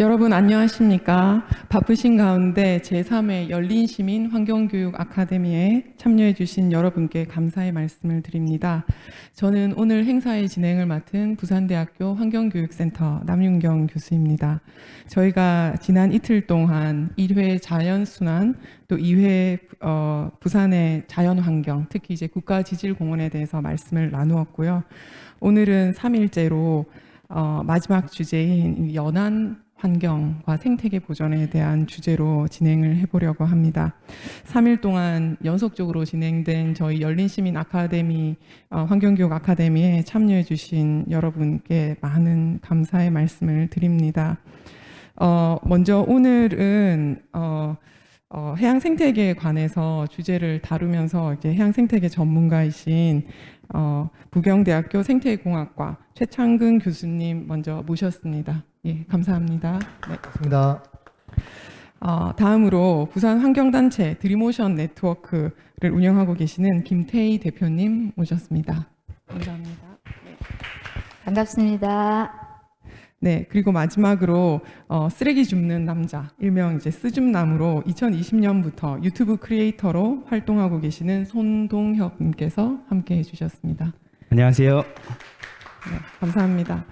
여러분 안녕하십니까? 바쁘신 가운데 제3회 열린 시민 환경교육 아카데미에 참여해 주신 여러분께 감사의 말씀을 드립니다. 저는 오늘 행사의 진행을 맡은 부산대학교 환경교육센터 남윤경 교수입니다. 저희가 지난 이틀 동안 1회 자연순환 또 2회 어, 부산의 자연환경 특히 이제 국가지질공원에 대해서 말씀을 나누었고요. 오늘은 3일째로 어, 마지막 주제인 연안 환경과 생태계 보전에 대한 주제로 진행을 해보려고 합니다. 3일 동안 연속적으로 진행된 저희 열린시민 아카데미 어, 환경교육 아카데미에 참여해 주신 여러분께 많은 감사의 말씀을 드립니다. 어, 먼저 오늘은 어, 어, 해양 생태계에 관해서 주제를 다루면서 이제 해양 생태계 전문가이신 어, 부경대학교 생태공학과 최창근 교수님 먼저 모셨습니다. 예, 감사합니다. 네. 맞습니다. 어, 다음으로 부산 환경단체 드리모션 네트워크를 운영하고 계시는 김태희 대표님 모셨습니다. 감사합니다. 반갑습니다. 네, 그리고 마지막으로 어, 쓰레기 줍는 남자, 일명 이제 쓰줍남으로 2020년부터 유튜브 크리에이터로 활동하고 계시는 손동혁님께서 함께 해주셨습니다. 안녕하세요. 네, 감사합니다.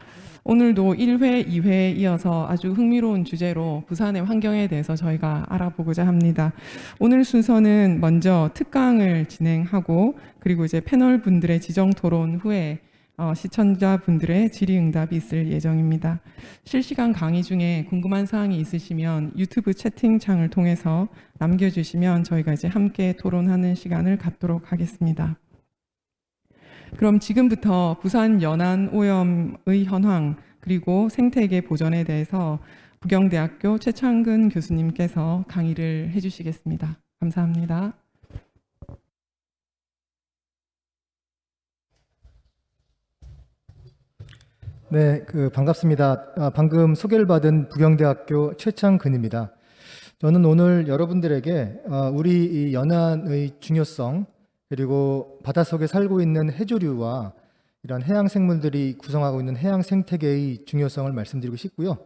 오늘도 1회, 2회에 이어서 아주 흥미로운 주제로 부산의 환경에 대해서 저희가 알아보고자 합니다. 오늘 순서는 먼저 특강을 진행하고 그리고 이제 패널 분들의 지정 토론 후에 어, 시청자분들의 질의응답이 있을 예정입니다. 실시간 강의 중에 궁금한 사항이 있으시면 유튜브 채팅창을 통해서 남겨주시면 저희가 이제 함께 토론하는 시간을 갖도록 하겠습니다. 그럼 지금부터 부산 연안 오염의 현황 그리고 생태계 보전에 대해서 부경대학교 최창근 교수님께서 강의를 해주시겠습니다. 감사합니다. 네, 그 반갑습니다. 아, 방금 소개를 받은 부경대학교 최창근입니다. 저는 오늘 여러분들에게 아, 우리 이 연안의 중요성 그리고 바닷속에 살고 있는 해조류와 이런 해양 생물들이 구성하고 있는 해양 생태계의 중요성을 말씀드리고 싶고요.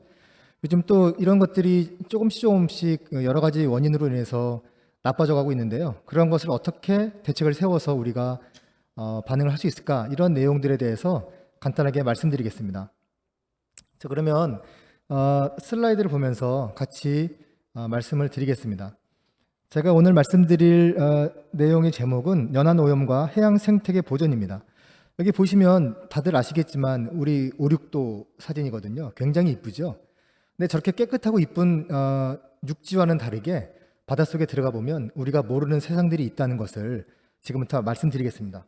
요즘 또 이런 것들이 조금씩 조금씩 여러 가지 원인으로 인해서 나빠져 가고 있는데요. 그런 것을 어떻게 대책을 세워서 우리가 어, 반응을 할 수 있을까? 이런 내용들에 대해서 간단하게 말씀드리겠습니다. 자, 그러면 어, 슬라이드를 보면서 같이 어, 말씀을 드리겠습니다. 제가 오늘 말씀드릴 어, 내용의 제목은 연안 오염과 해양 생태계 보존입니다. 여기 보시면 다들 아시겠지만 우리 오륙도 사진이거든요. 굉장히 이쁘죠. 근데 저렇게 깨끗하고 이쁜 어, 육지와는 다르게 바닷속에 들어가 보면 우리가 모르는 세상들이 있다는 것을 지금부터 말씀드리겠습니다.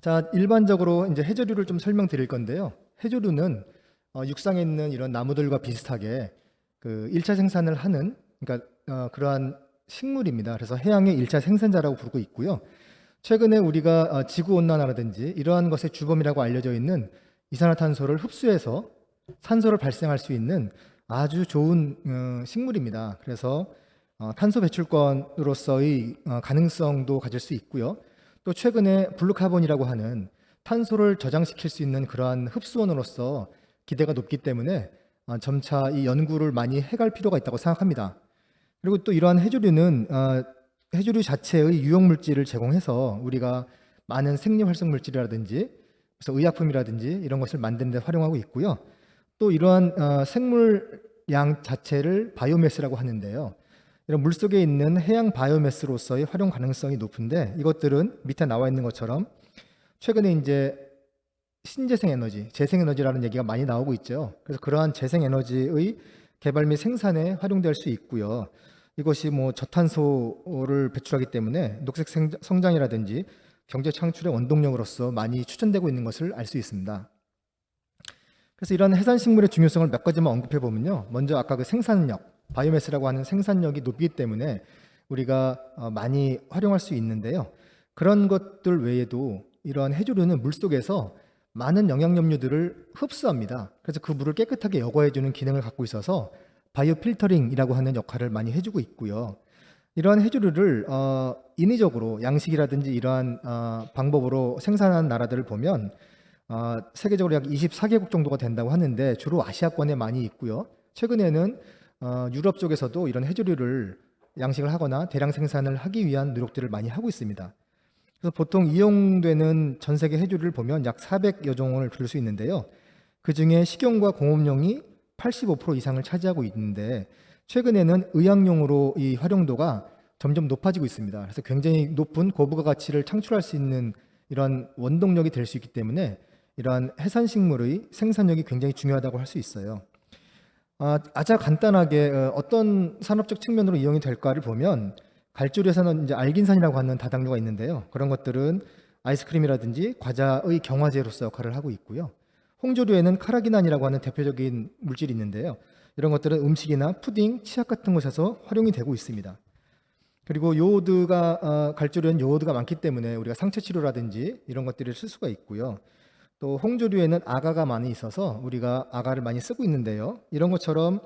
자, 일반적으로 이제 해조류를 좀 설명드릴 건데요. 해조류는 어, 육상에 있는 이런 나무들과 비슷하게 그 1차 생산을 하는 그러니까 어, 그러한 식물입니다. 그래서 해양의 1차 생산자라고 부르고 있고요. 최근에 우리가 어, 지구 온난화라든지 이러한 것의 주범이라고 알려져 있는 이산화탄소를 흡수해서 산소를 발생할 수 있는 아주 좋은 어, 식물입니다. 그래서 어, 탄소 배출권으로서의 어, 가능성도 가질 수 있고요. 또 최근에 블루카본이라고 하는 탄소를 저장시킬 수 있는 그러한 흡수원으로서 기대가 높기 때문에 어, 점차 이 연구를 많이 해갈 필요가 있다고 생각합니다. 그리고 또 이러한 해조류는 어, 해조류 자체의 유용 물질을 제공해서 우리가 많은 생리 활성 물질이라든지 그래서 의약품이라든지 이런 것을 만드는 데 활용하고 있고요. 또 이러한 어, 생물 양 자체를 바이오매스라고 하는데요. 이런 물속에 있는 해양 바이오매스로서의 활용 가능성이 높은데 이것들은 밑에 나와 있는 것처럼 최근에 이제 신재생 에너지, 재생 에너지라는 얘기가 많이 나오고 있죠. 그래서 그러한 재생 에너지의 개발 및 생산에 활용될 수 있고요. 이것이 뭐 저탄소를 배출하기 때문에 녹색 성장이라든지 경제 창출의 원동력으로서 많이 추천되고 있는 것을 알 수 있습니다. 그래서 이런 해산 식물의 중요성을 몇 가지만 언급해 보면요. 먼저 아까 그 생산력, 바이오매스라고 하는 생산력이 높기 때문에 우리가 어, 많이 활용할 수 있는데요. 그런 것들 외에도 이러한 해조류는 물 속에서 많은 영양염류들을 흡수합니다. 그래서 그 물을 깨끗하게 여과해주는 기능을 갖고 있어서 바이오 필터링이라고 하는 역할을 많이 해주고 있고요. 이러한 해조류를 어, 인위적으로 양식이라든지 이러한 어, 방법으로 생산한 나라들을 보면 어, 세계적으로 약 24개국 정도가 된다고 하는데 주로 아시아권에 많이 있고요. 최근에는 어, 유럽 쪽에서도 이런 해조류를 양식을 하거나 대량 생산을 하기 위한 노력들을 많이 하고 있습니다. 그래서 보통 이용되는 전 세계 해조류를 보면 약 400여 종을 부를 수 있는데요. 그 중에 식용과 공업용이 85% 이상을 차지하고 있는데 최근에는 의약용으로 이 활용도가 점점 높아지고 있습니다. 그래서 굉장히 높은 고부가 가치를 창출할 수 있는 이런 원동력이 될 수 있기 때문에 이러한 해산식물의 생산력이 굉장히 중요하다고 할 수 있어요. 아, 아주 간단하게 어, 어떤 산업적 측면으로 이용이 될까를 보면 갈조류에서는 이제 알긴산이라고 하는 다당류가 있는데요. 그런 것들은 아이스크림이라든지 과자의 경화제로서 역할을 하고 있고요. 홍조류에는 카라기난이라고 하는 대표적인 물질이 있는데요. 이런 것들은 음식이나 푸딩, 치약 같은 곳에서 활용이 되고 있습니다. 그리고 요오드가 어, 갈조류엔 요오드가 많기 때문에 우리가 상처 치료라든지 이런 것들을 쓸 수가 있고요. 또 홍조류에는 아가가 많이 있어서 우리가 아가를 많이 쓰고 있는데요. 이런 것처럼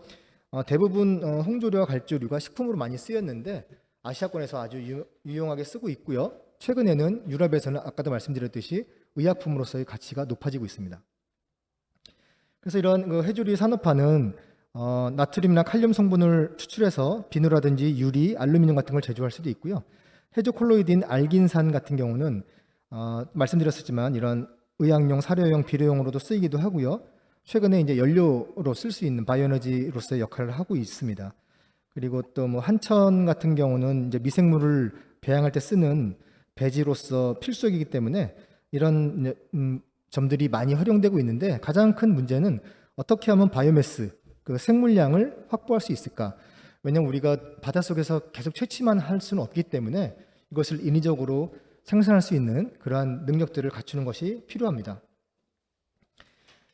어, 대부분 어, 홍조류와 갈조류가 식품으로 많이 쓰였는데 아시아권에서 아주 유, 유용하게 쓰고 있고요. 최근에는 유럽에서는 아까도 말씀드렸듯이 의약품으로서의 가치가 높아지고 있습니다. 그래서 이런 그 해조류 산업화는 어, 나트륨이나 칼륨 성분을 추출해서 비누라든지 유리, 알루미늄 같은 걸 제조할 수도 있고요. 해조 콜로이드인 알긴산 같은 경우는 어, 말씀드렸었지만 이런 의약용, 사료용, 비료용으로도 쓰이기도 하고요. 최근에 이제 연료로 쓸 수 있는 바이오에너지로서의 역할을 하고 있습니다. 그리고 또 뭐 한천 같은 경우는 이제 미생물을 배양할 때 쓰는 배지로서 필수이기 때문에 이런 음, 점들이 많이 활용되고 있는데 가장 큰 문제는 어떻게 하면 바이오매스 그 생물량을 확보할 수 있을까? 왜냐하면 우리가 바닷속에서 계속 채취만 할 수는 없기 때문에 이것을 인위적으로 생산할 수 있는 그러한 능력들을 갖추는 것이 필요합니다.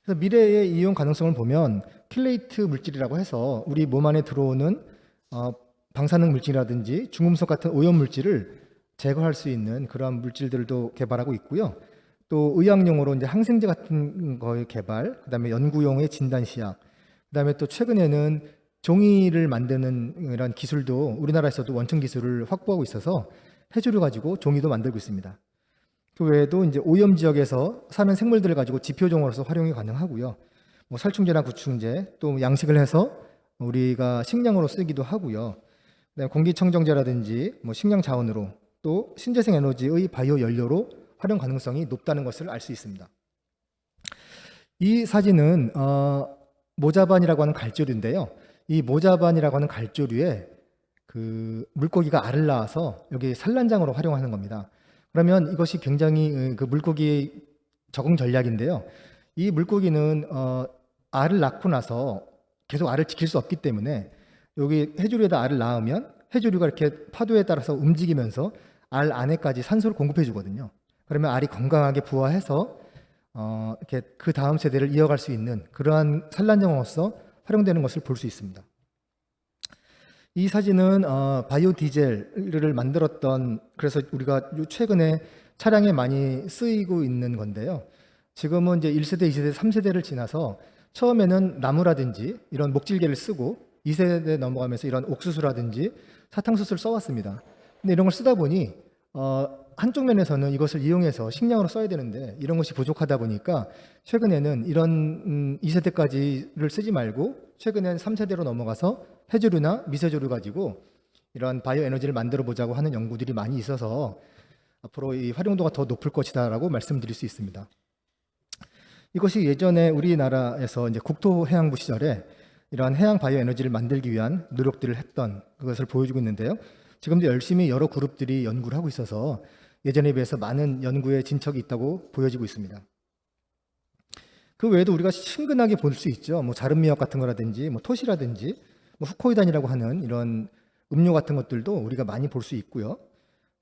그래서 미래의 이용 가능성을 보면 킬레이트 물질이라고 해서 우리 몸 안에 들어오는 어, 방사능 물질이라든지 중금속 같은 오염 물질을 제거할 수 있는 그러한 물질들도 개발하고 있고요. 또 의학용으로 이제 항생제 같은 거의 개발, 그다음에 연구용의 진단 시약, 그다음에 또 최근에는 종이를 만드는 이런 기술도 우리나라에서도 원천 기술을 확보하고 있어서 해조류 가지고 종이도 만들고 있습니다. 그 외에도 이제 오염 지역에서 사는 생물들을 가지고 지표종으로서 활용이 가능하고요. 뭐 살충제나 구충제, 또 양식을 해서 우리가 식량으로 쓰기도 하고요. 공기청정제라든지 뭐 식량 자원으로 또 신재생 에너지의 바이오 연료로 활용 가능성이 높다는 것을 알 수 있습니다. 이 사진은 어, 모자반이라고 하는 갈조류인데요. 이 모자반이라고 하는 갈조류에 그 물고기가 알을 낳아서 여기 산란장으로 활용하는 겁니다. 그러면 이것이 굉장히 어, 그 물고기의 적응 전략인데요. 이 물고기는 어, 알을 낳고 나서 계속 알을 지킬 수 없기 때문에 여기 해조류에다 알을 낳으면 해조류가 이렇게 파도에 따라서 움직이면서 알 안에까지 산소를 공급해 주거든요. 그러면 알이 건강하게 부화해서 어, 이렇게 그 다음 세대를 이어갈 수 있는 그러한 산란장으로서 활용되는 것을 볼 수 있습니다. 이 사진은 어, 바이오 디젤을 만들었던 그래서 우리가 요 최근에 차량에 많이 쓰이고 있는 건데요. 지금은 이제 1세대, 2세대, 3세대를 지나서 처음에는 나무라든지 이런 목질개를 쓰고 2세대 넘어가면서 이런 옥수수라든지 사탕수수를 써왔습니다. 근데 이런 걸 쓰다 보니 어, 한쪽 면에서는 이것을 이용해서 식량으로 써야 되는데 이런 것이 부족하다 보니까 최근에는 이런 음, 2세대까지를 쓰지 말고 최근엔 3세대로 넘어가서 해조류나 미세조류 가지고 이런 바이오 에너지를 만들어 보자고 하는 연구들이 많이 있어서 앞으로 이 활용도가 더 높을 것이다라고 말씀드릴 수 있습니다. 이것이 예전에 우리나라에서 이제 국토해양부 시절에 이러한 해양 바이오 에너지를 만들기 위한 노력들을 했던 그것을 보여주고 있는데요. 지금도 열심히 여러 그룹들이 연구를 하고 있어서 예전에 비해서 많은 연구에 진척이 있다고 보여지고 있습니다. 그 외에도 우리가 친근하게 볼 수 있죠. 뭐 자른미역 같은 거라든지 뭐 토시라든지 뭐 후코이단이라고 하는 이런 음료 같은 것들도 우리가 많이 볼 수 있고요.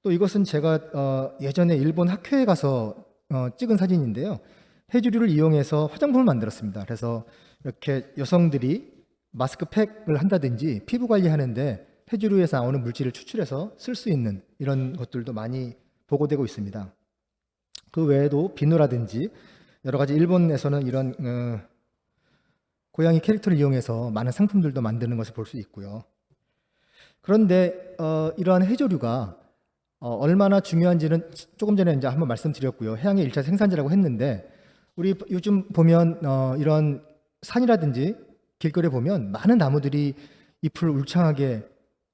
또 이것은 제가 어, 예전에 일본 학회에 가서 어, 찍은 사진인데요. 해조류를 이용해서 화장품을 만들었습니다. 그래서 이렇게 여성들이 마스크팩을 한다든지 피부 관리하는데 해조류에서 나오는 물질을 추출해서 쓸 수 있는 이런 것들도 많이 보고되고 있습니다. 그 외에도 비누라든지 여러 가지 일본에서는 이런 어, 고양이 캐릭터를 이용해서 많은 상품들도 만드는 것을 볼 수 있고요. 그런데 어, 이러한 해조류가 어, 얼마나 중요한지는 조금 전에 이제 한번 말씀드렸고요. 해양의 일차 생산지라고 했는데 우리 요즘 보면 어, 이런 산이라든지 길거리에 보면 많은 나무들이 잎을 울창하게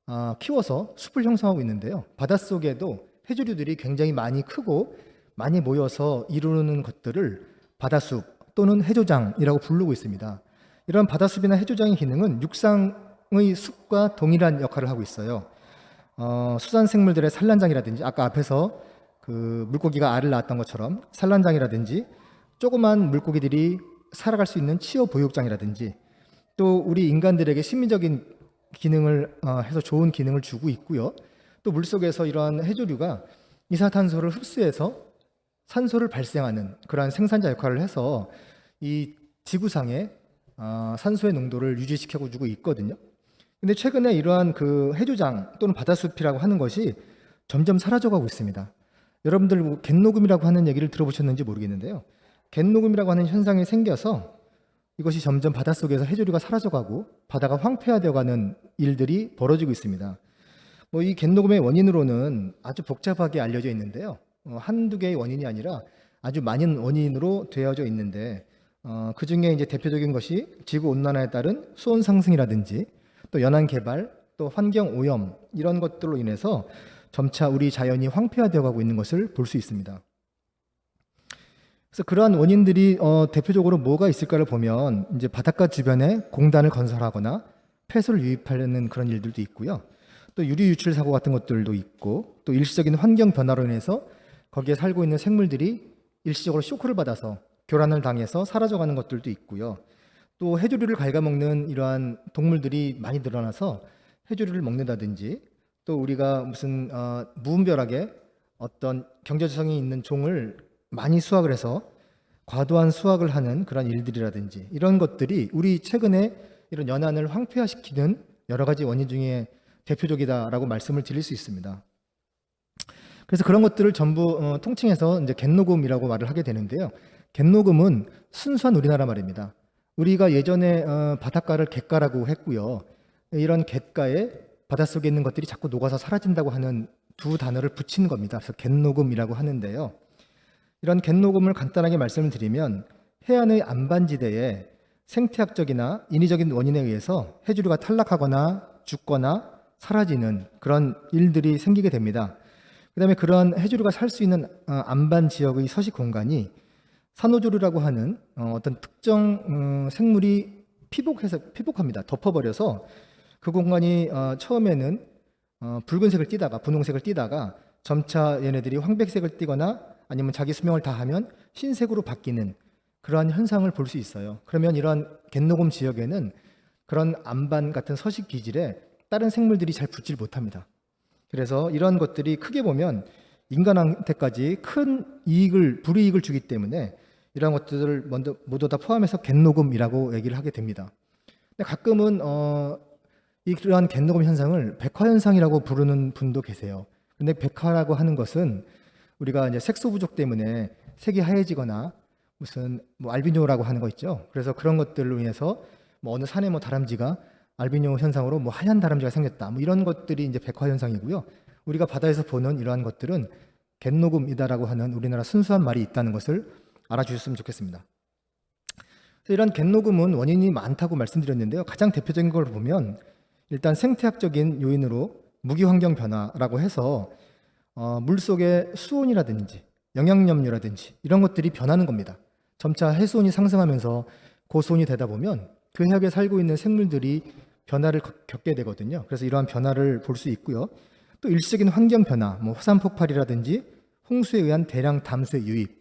아, 키워서 숲을 형성하고 있는데요. 바닷속에도 해조류들이 굉장히 많이 크고 많이 모여서 이루는 것들을 바다숲 또는 해조장이라고 부르고 있습니다. 이런 바다숲이나 해조장의 기능은 육상의 숲과 동일한 역할을 하고 있어요. 어, 수산 생물들의 산란장이라든지 아까 앞에서 그 물고기가 알을 낳았던 것처럼 산란장이라든지 조그만 물고기들이 살아갈 수 있는 치어 보육장이라든지 또 우리 인간들에게 심미적인 기능을 어, 해서 좋은 기능을 주고 있고요. 또 물속에서 이러한 해조류가 이산탄소를 흡수해서 산소를 발생하는 그러한 생산자 역할을 해서 이 지구상의 어, 산소의 농도를 유지시켜 주고 있거든요. 근데 최근에 이러한 그 해조장 또는 바다숲이라고 하는 것이 점점 사라져가고 있습니다. 여러분들 뭐 갯녹음이라고 하는 얘기를 들어보셨는지 모르겠는데요. 갯녹음이라고 하는 현상이 생겨서 이것이 점점 바닷속에서 해조류가 사라져가고 바다가 황폐화되어가는 일들이 벌어지고 있습니다. 뭐이 갯녹음의 원인으로는 아주 복잡하게 알려져 있는데요. 어, 한두 개의 원인이 아니라 아주 많은 원인으로 되어져 있는데 어, 그 중에 이제 대표적인 것이 지구 온난화에 따른 수온 상승이라든지 또 연안 개발, 또 환경 오염 이런 것들로 인해서 점차 우리 자연이 황폐화되어 가고 있는 것을 볼 수 있습니다. 그래서 그러한 원인들이 어, 대표적으로 뭐가 있을까를 보면 이제 바닷가 주변에 공단을 건설하거나 폐수를 유입하려는 그런 일들도 있고요. 또 유리 유출 사고 같은 것들도 있고 또 일시적인 환경 변화로 인해서 거기에 살고 있는 생물들이 일시적으로 쇼크를 받아서 교란을 당해서 사라져가는 것들도 있고요. 또 해조류를 갉아먹는 이러한 동물들이 많이 늘어나서 해조류를 먹는다든지 또 우리가 무슨 어, 무분별하게 어떤 경제성이 있는 종을 많이 수확을 해서 과도한 수확을 하는 그런 일들이라든지 이런 것들이 우리 최근에 이런 연안을 황폐화시키는 여러 가지 원인 중에 대표적이다라고 말씀을 드릴 수 있습니다. 그래서 그런 것들을 전부 어, 통칭해서 이제 갯녹음이라고 말을 하게 되는데요. 갯녹음은 순수한 우리나라 말입니다. 우리가 예전에 어, 바닷가를 갯가라고 했고요. 이런 갯가에 바닷속에 있는 것들이 자꾸 녹아서 사라진다고 하는 두 단어를 붙인 겁니다. 그래서 갯녹음이라고 하는데요. 이런 갯녹음을 간단하게 말씀을 드리면 해안의 안반지대에 생태학적이나 인위적인 원인에 의해서 해조류가 탈락하거나 죽거나 사라지는 그런 일들이 생기게 됩니다. 그 다음에 그런 해조류가 살 수 있는 어, 안반 지역의 서식 공간이 산호조류라고 하는 어, 어떤 특정 음, 생물이 피복해서 피복합니다. 덮어버려서 그 공간이 어, 처음에는 어, 붉은색을 띠다가 분홍색을 띠다가 점차 얘네들이 황백색을 띠거나 아니면 자기 수명을 다하면 흰색으로 바뀌는 그러한 현상을 볼 수 있어요. 그러면 이러한 갯녹음 지역에는 그런 안반 같은 서식 기질에 다른 생물들이 잘 붙질 못합니다. 그래서 이런 것들이 크게 보면 인간한테까지 큰 이익을 불이익을 주기 때문에 이런 것들을 먼저 모두 다 포함해서 갯녹음이라고 얘기를 하게 됩니다. 근데 가끔은 어, 이러한 갯녹음 현상을 백화 현상이라고 부르는 분도 계세요. 근데 백화라고 하는 것은 우리가 이제 색소 부족 때문에 색이 하얘지거나 무슨 뭐 알비뇨라고 하는 거 있죠. 그래서 그런 것들로 인해서 뭐 어느 산에 뭐 다람쥐가 알비뇨 현상으로 뭐 하얀 다람쥐가 생겼다. 뭐 이런 것들이 이제 백화 현상이고요. 우리가 바다에서 보는 이러한 것들은 갯녹음이다라고 하는 우리나라 순수한 말이 있다는 것을 알아주셨으면 좋겠습니다. 이런 갯녹음은 원인이 많다고 말씀드렸는데요. 가장 대표적인 걸 보면 일단 생태학적인 요인으로 무기환경 변화라고 해서 어, 물 속의 수온이라든지 영양염류라든지 이런 것들이 변하는 겁니다. 점차 해수온이 상승하면서 고수온이 되다 보면 그 해역에 살고 있는 생물들이 변화를 겪- 겪게 되거든요. 그래서 이러한 변화를 볼 수 있고요. 또 일시적인 환경 변화, 뭐 화산 폭발이라든지 홍수에 의한 대량 담수의 유입.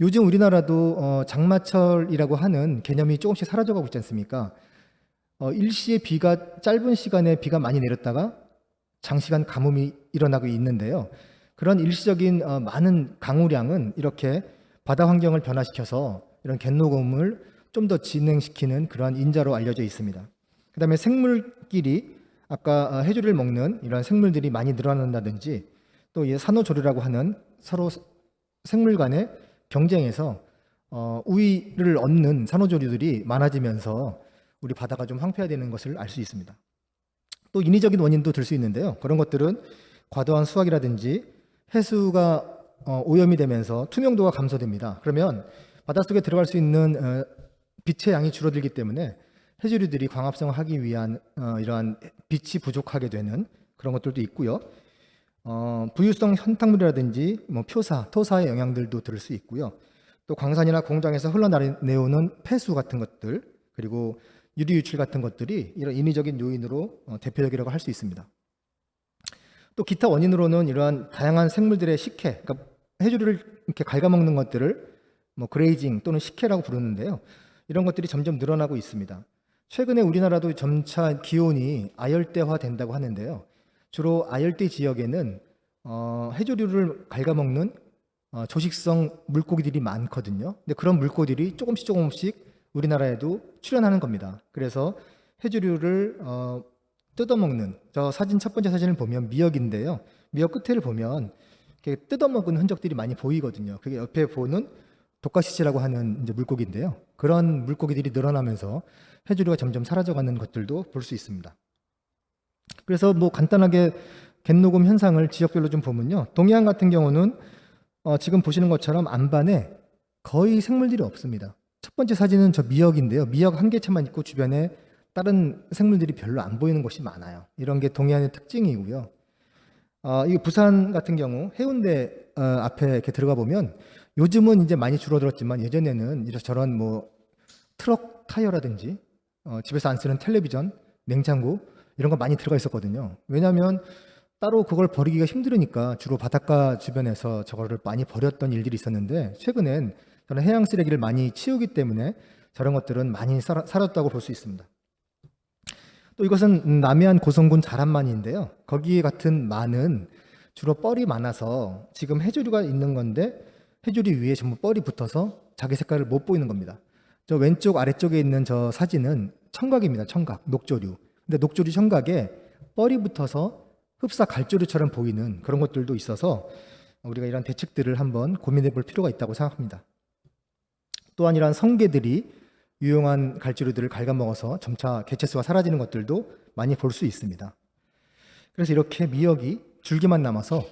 요즘 우리나라도 어, 장마철이라고 하는 개념이 조금씩 사라져가고 있지 않습니까? 어, 일시에 비가 짧은 시간에 비가 많이 내렸다가 장시간 가뭄이 일어나고 있는데요. 그런 일시적인 어, 많은 강우량은 이렇게 바다 환경을 변화시켜서 이런 갯녹음을 좀 더 진행시키는 그러한 인자로 알려져 있습니다. 그 다음에 생물끼리 아까 어, 해조류를 먹는 이런 생물들이 많이 늘어난다든지 또이 산호조류라고 하는 서로 생물 간의 경쟁에서 어, 우위를 얻는 산호조류들이 많아지면서 우리 바다가 좀 황폐화되는 것을 알 수 있습니다. 또 인위적인 원인도 들 수 있는데요. 그런 것들은 과도한 수확이라든지 해수가 어, 오염이 되면서 투명도가 감소됩니다. 그러면 바닷속에 들어갈 수 있는 어, 빛의 양이 줄어들기 때문에 해조류들이 광합성을 하기 위한 어, 이러한 빛이 부족하게 되는 그런 것들도 있고요. 어, 부유성 현탕물이라든지 뭐 표사, 토사의 영향들도 들을 수 있고요. 또 광산이나 공장에서 흘러내오는 폐수 같은 것들 그리고 유리 유출 같은 것들이 이런 인위적인 요인으로 어, 대표적이라고 할 수 있습니다. 또 기타 원인으로는 이러한 다양한 생물들의 식혜, 그러니까 해조류를 이렇게 갉아먹는 것들을 뭐 그레이징 또는 식혜라고 부르는데요. 이런 것들이 점점 늘어나고 있습니다. 최근에 우리나라도 점차 기온이 아열대화 된다고 하는데요. 주로 아열대 지역에는 어, 해조류를 갉아먹는 어, 조식성 물고기들이 많거든요. 근데 그런 물고기들이 조금씩 조금씩 우리나라에도 출현하는 겁니다. 그래서 해조류를 어, 뜯어먹는 저 사진 첫 번째 사진을 보면 미역인데요. 미역 끝에를 보면 이렇게 뜯어먹은 흔적들이 많이 보이거든요. 그게 옆에 보는 독가시치라고 하는 이제 물고기인데요. 그런 물고기들이 늘어나면서 해조류가 점점 사라져가는 것들도 볼 수 있습니다. 그래서 뭐 간단하게 갯녹음 현상을 지역별로 좀 보면요. 동해안 같은 경우는 어, 지금 보시는 것처럼 안반에 거의 생물들이 없습니다. 첫 번째 사진은 저 미역인데요. 미역 한 개체만 있고 주변에 다른 생물들이 별로 안 보이는 곳이 많아요. 이런 게 동해안의 특징이고요. 어, 이 부산 같은 경우 해운대 어, 앞에 이렇게 들어가 보면 요즘은 이제 많이 줄어들었지만 예전에는 이런 저런 뭐 트럭 타이어라든지 어, 집에서 안 쓰는 텔레비전, 냉장고 이런 거 많이 들어가 있었거든요. 왜냐하면 따로 그걸 버리기가 힘들으니까 주로 바닷가 주변에서 저거를 많이 버렸던 일들이 있었는데 최근엔 저는 해양 쓰레기를 많이 치우기 때문에 저런 것들은 많이 사라, 사라졌다고 볼 수 있습니다. 또 이것은 남해안 고성군 자란만인데요. 거기 같은 만은 주로 뻘이 많아서 지금 해조류가 있는 건데 해조류 위에 전부 뻘이 붙어서 자기 색깔을 못 보이는 겁니다. 저 왼쪽 아래쪽에 있는 저 사진은 청각입니다. 청각, 녹조류. 근데 녹조류 청각에 뻘이 붙어서 흡사 갈조류처럼 보이는 그런 것들도 있어서 우리가 이런 대책들을 한번 고민해 볼 필요가 있다고 생각합니다. 또한 이러한 성게들이 유용한 갈조류들을 갉아먹어서 점차 개체수가 사라지는 것들도 많이 볼 수 있습니다. 그래서 이렇게 미역이 줄기만 남아서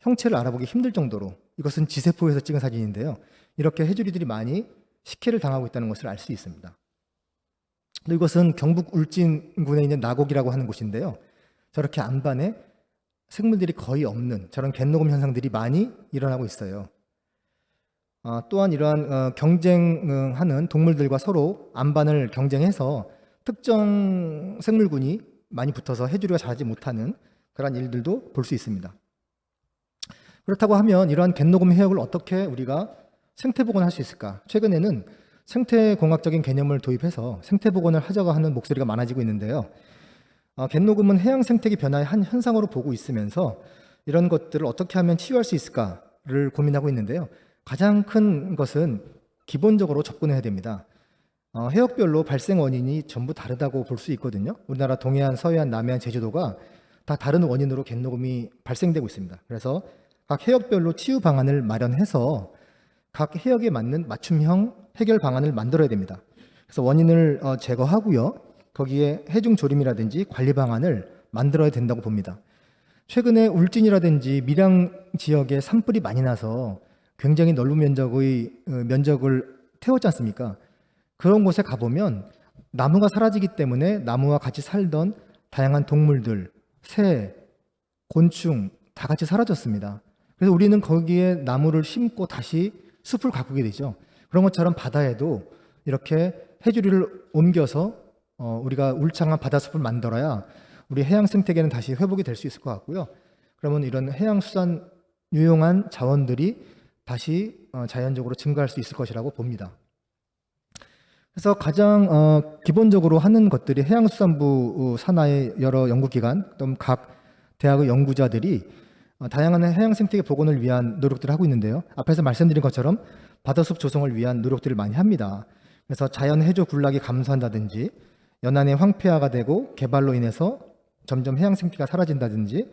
형체를 알아보기 힘들 정도로 이것은 지세포에서 찍은 사진인데요. 이렇게 해조류들이 많이 식혜를 당하고 있다는 것을 알 수 있습니다. 또 이것은 경북 울진군에 있는 나곡이라고 하는 곳인데요. 저렇게 안반에 생물들이 거의 없는 저런 갯녹음 현상들이 많이 일어나고 있어요. 어, 또한 이러한 어, 경쟁하는 동물들과 서로 안반을 경쟁해서 특정 생물군이 많이 붙어서 해조류가 자라지 못하는 그런 일들도 볼 수 있습니다. 그렇다고 하면 이러한 갯녹음 해역을 어떻게 우리가 생태 복원할 수 있을까? 최근에는 생태 공학적인 개념을 도입해서 생태 복원을 하자고 하는 목소리가 많아지고 있는데요. 어, 갯녹음은 해양 생태계 변화의 한 현상으로 보고 있으면서 이런 것들을 어떻게 하면 치유할 수 있을까를 고민하고 있는데요. 가장 큰 것은 기본적으로 접근해야 됩니다. 어, 해역별로 발생 원인이 전부 다르다고 볼 수 있거든요. 우리나라 동해안, 서해안, 남해안, 제주도가 다 다른 원인으로 갯녹음이 발생되고 있습니다. 그래서 각 해역별로 치유 방안을 마련해서 각 해역에 맞는 맞춤형 해결 방안을 만들어야 됩니다. 그래서 원인을 어, 제거하고요. 거기에 해중 조림이라든지 관리 방안을 만들어야 된다고 봅니다. 최근에 울진이라든지 밀양 지역에 산불이 많이 나서 굉장히 넓은 면적의 어, 면적을 태웠지 않습니까? 그런 곳에 가보면 나무가 사라지기 때문에 나무와 같이 살던 다양한 동물들, 새, 곤충 다 같이 사라졌습니다. 그래서 우리는 거기에 나무를 심고 다시 숲을 가꾸게 되죠. 그런 것처럼 바다에도 이렇게 해조류를 옮겨서 어, 우리가 울창한 바다숲을 만들어야 우리 해양 생태계는 다시 회복이 될 수 있을 것 같고요. 그러면 이런 해양 수산 유용한 자원들이 다시 어, 자연적으로 증가할 수 있을 것이라고 봅니다. 그래서 가장 어, 기본적으로 하는 것들이 해양수산부 어, 산하의 여러 연구기관 또는 각 대학의 연구자들이 어, 다양한 해양 생태계 복원을 위한 노력들을 하고 있는데요. 앞에서 말씀드린 것처럼 바다숲 조성을 위한 노력들을 많이 합니다. 그래서 자연 해조 군락이 감소한다든지 연안의 황폐화가 되고 개발로 인해서 점점 해양 생태가 사라진다든지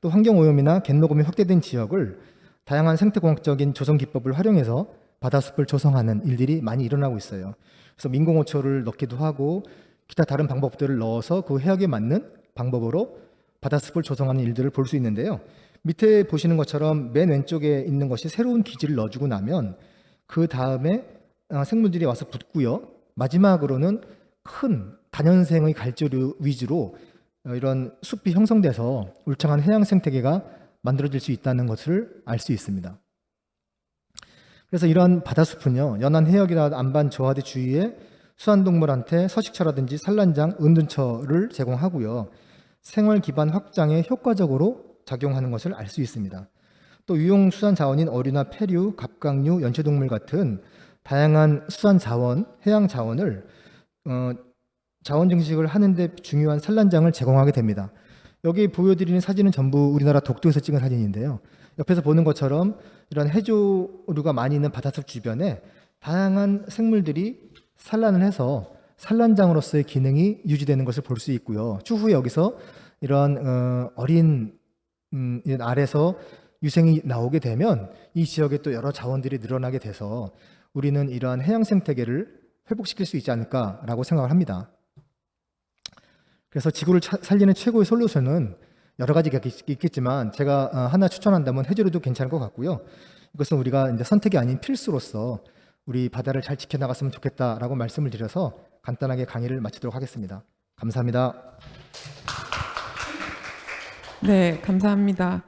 또 환경 오염이나 갯녹음이 확대된 지역을 다양한 생태공학적인 조성 기법을 활용해서 바다숲을 조성하는 일들이 많이 일어나고 있어요. 그래서 민공호초를 넣기도 하고 기타 다른 방법들을 넣어서 그 해역에 맞는 방법으로 바다숲을 조성하는 일들을 볼 수 있는데요. 밑에 보시는 것처럼 맨 왼쪽에 있는 것이 새로운 기지를 넣어주고 나면 그 다음에 어, 생물들이 와서 붙고요. 마지막으로는 큰 다년생의 갈조류 위주로 어, 이런 숲이 형성돼서 울창한 해양 생태계가 만들어질 수 있다는 것을 알 수 있습니다. 그래서 이러한 바다숲은요, 연안 해역이나 안반 저하대 주위에 수산동물한테 서식처라든지 산란장, 은둔처를 제공하고요. 생활 기반 확장에 효과적으로 작용하는 것을 알 수 있습니다. 또 유용 수산 자원인 어류나 폐류, 갑각류, 연체동물 같은 다양한 수산 자원, 해양 자원을 어, 자원 증식을 하는데 중요한 산란장을 제공하게 됩니다. 여기 보여드리는 사진은 전부 우리나라 독도에서 찍은 사진인데요. 옆에서 보는 것처럼 이런 해조류가 많이 있는 바다숲 주변에 다양한 생물들이 산란을 해서 산란장으로서의 기능이 유지되는 것을 볼 수 있고요. 추후에 여기서 이런 어, 어린 음, 알에서 유생이 나오게 되면 이 지역에 또 여러 자원들이 늘어나게 돼서 우리는 이러한 해양 생태계를 회복시킬 수 있지 않을까라고 생각을 합니다. 그래서 지구를 차- 살리는 최고의 솔루션은 여러 가지가 있- 있겠지만 제가 어, 하나 추천한다면 해조류도 괜찮을 것 같고요. 이것은 우리가 이제 선택이 아닌 필수로서 우리 바다를 잘 지켜나갔으면 좋겠다라고 말씀을 드려서 간단하게 강의를 마치도록 하겠습니다. 감사합니다. 네, 감사합니다.